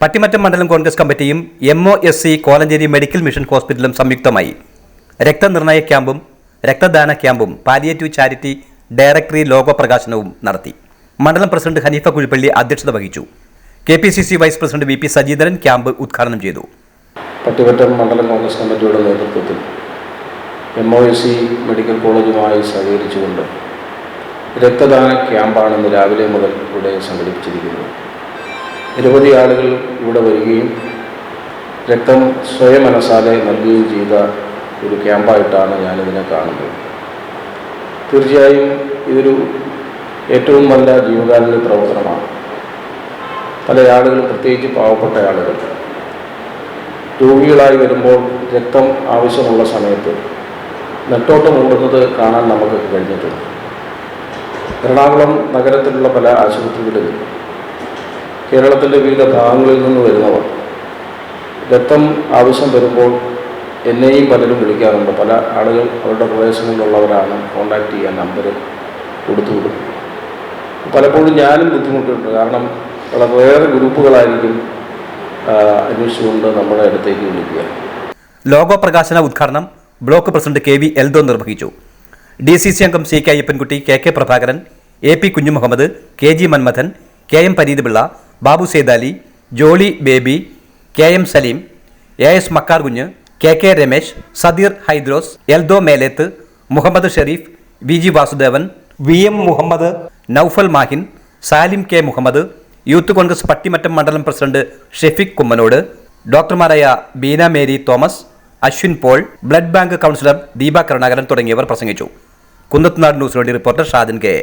പട്ടിമറ്റം മണ്ഡലം കോൺഗ്രസ് കമ്മിറ്റിയും M O S C Kolenchery medical mission ഹോസ്പിറ്റലും സംയുക്തമായി. രക്തനിർണയ ക്യാമ്പും രക്തദാന ക്യാമ്പും പാലിയേറ്റീവ് ചാരിറ്റി ഡയറക്ടറി ലോഗോ പ്രകാശനവും നടത്തി. മണ്ഡലം പ്രസിഡന്റ് ഹനീഫ കുഴിപ്പള്ളി അധ്യക്ഷത വഹിച്ചു. K P C C vice president V P Sajeendran camp ഉദ്ഘാടനം ചെയ്തു. പട്ടിമറ്റം മണ്ഡലം കോൺഗ്രസ് കമ്മിറ്റിയുടെ നേതൃത്വത്തിൽ M O S C medical കോളേജുമായി സഹകരിച്ചുകൊണ്ട് രക്തദാന ക്യാമ്പാണ് ഇന്ന് രാവിലെ മുതൽ ഇവിടെ സംഘടിപ്പിച്ചിരിക്കുന്നത്. നിരവധി ആളുകൾ ഇവിടെ വരികയും രക്തം സ്വയം മനസ്സാലെ നൽകുകയും ചെയ്ത ഒരു ക്യാമ്പായിട്ടാണ് ഞാനിതിനെ കാണുന്നത്. തീർച്ചയായും ഇതൊരു ഏറ്റവും നല്ല ജീവകാരുണ്യ പ്രവർത്തനമാണ്. പല ആളുകളും പ്രത്യേകിച്ച് പാവപ്പെട്ട ആളുകൾ രോഗികളായി വരുമ്പോൾ രക്തം ആവശ്യമുള്ള സമയത്ത് നെട്ടോട്ടം ഓടുന്നത് കാണാൻ നമുക്ക് കഴിഞ്ഞിട്ടുണ്ട്. എറണാകുളം നഗരത്തിലുള്ള പല ആശുപത്രികളിലും കേരളത്തിന്റെ വിവിധ ഭാഗങ്ങളിൽ നിന്ന് വരുന്നവർ രക്തം ആവശ്യം വരുമ്പോൾ എന്നെയും പലരും വിളിക്കാറുണ്ട്. പല ആളുകൾ അവരുടെ പ്രദേശങ്ങളിലുള്ളവരാണ് കോണ്ടാക്ട് ചെയ്യാൻ നമ്പർ കൊടുത്തു വിടും. പലപ്പോഴും ഞാനും ബുദ്ധിമുട്ടുണ്ട്. കാരണം വളരെയേറെ ഗ്രൂപ്പുകളായിരിക്കും അന്വേഷിച്ചുകൊണ്ട് നമ്മുടെ അടുത്തേക്ക് വിളിക്കുക. ലോഗോ പ്രകാശന ഉദ്ഘാടനം block president K V Eldho നിർവഹിച്ചു. ഡി സി സി അംഗം C K Ayyappankutty K K Prabhakaran A P Kunjumuhammad K G Manmadhan K M Pareedpilla Babu Sethali Jolly Baby K M Saleem A S Makkarkunju K K Ramesh Sadeer Hydros Eldho Meleth Muhammad Shareef V G Vasudevan V M Muhammad Naufal Mahin Salim K Muhammad youth Congress Pattimattam മണ്ഡലം president Shefeek Kummanode ഡോക്ടർമാരായ Beena Mary Thomas Aswin Paul blood bank councillor Deepa Karunakaran തുടങ്ങിയവർ പ്രസംഗിച്ചു. കുന്നത്തുനാട് ന്യൂസിനുവേണ്ടി reporter Shadin K.